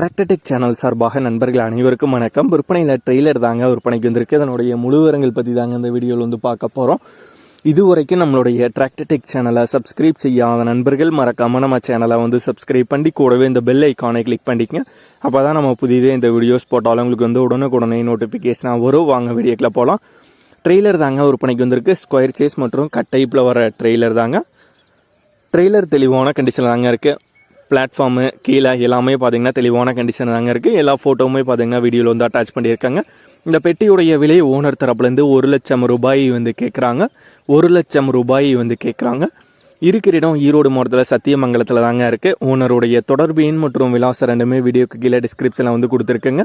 Tractor Tech channel சார்பாக நண்பர்கள் அனைவருக்கும் வணக்கம். விற்பனையில் ட்ரெய்லர் தாங்க விற்பனைக்கு வந்திருக்கு. அதனுடைய முழுவரங்கள் பற்றி தாங்க இந்த வீடியோவில் வந்து பார்க்க போகிறோம் இதுவரைக்கும் நம்மளுடைய டிராக்டர்டெக் சேனலை சப்ஸ்கிரைப் செய்யாத நண்பர்கள் மறக்காமல் நம்ம சேனலை வந்து சப்ஸ்கிரைப் பண்ணி கூடவே இந்த பெல் ஐக்கானை கிளிக் பண்ணிக்கங்க. அப்போ தான் நம்ம புதிதே இந்த வீடியோஸ் போட்டாலும் உங்களுக்கு வந்து உடனுக்குடனே நோட்டிஃபிகேஷனாக வரும். வாங்க வீடியோக்கில் போகலாம் ட்ரெய்லர் தாங்க விற்பனைக்கு வந்திருக்கு. ஸ்கொயர் சேஸ் மற்றும் கட் டைப்பில் வர ட்ரெய்லர் தாங்க. ட்ரெய்லர் தெளிவான கண்டிஷனில் தாங்க இருக்குது பிளாட்ஃபார்மு கீழே எல்லாமே பார்த்தீங்கன்னா தெளிவான கண்டிஷன் தாங்க இருக்குது எல்லா ஃபோட்டோவுமே பார்த்தீங்கன்னா வீடியோவில் வந்து அட்டாச் பண்ணியிருக்காங்க. இந்த பெட்டியுடைய விலை ஓனர் தரப்புலேருந்து ஒரு லட்சம் ரூபாய் வந்து கேட்குறாங்க ஒரு லட்சம் ரூபாய் வந்து கேட்குறாங்க இருக்கிற இடம் ஈரோடு மாவட்டத்தில் சத்தியமங்கலத்தில் தாங்க இருக்குது ஓனருடைய தொடர்பு எண் மற்றும் விலாசம் ரெண்டுமே வீடியோக்கு கீழே டிஸ்கிரிப்ஷனில் வந்து கொடுத்துருக்குங்க.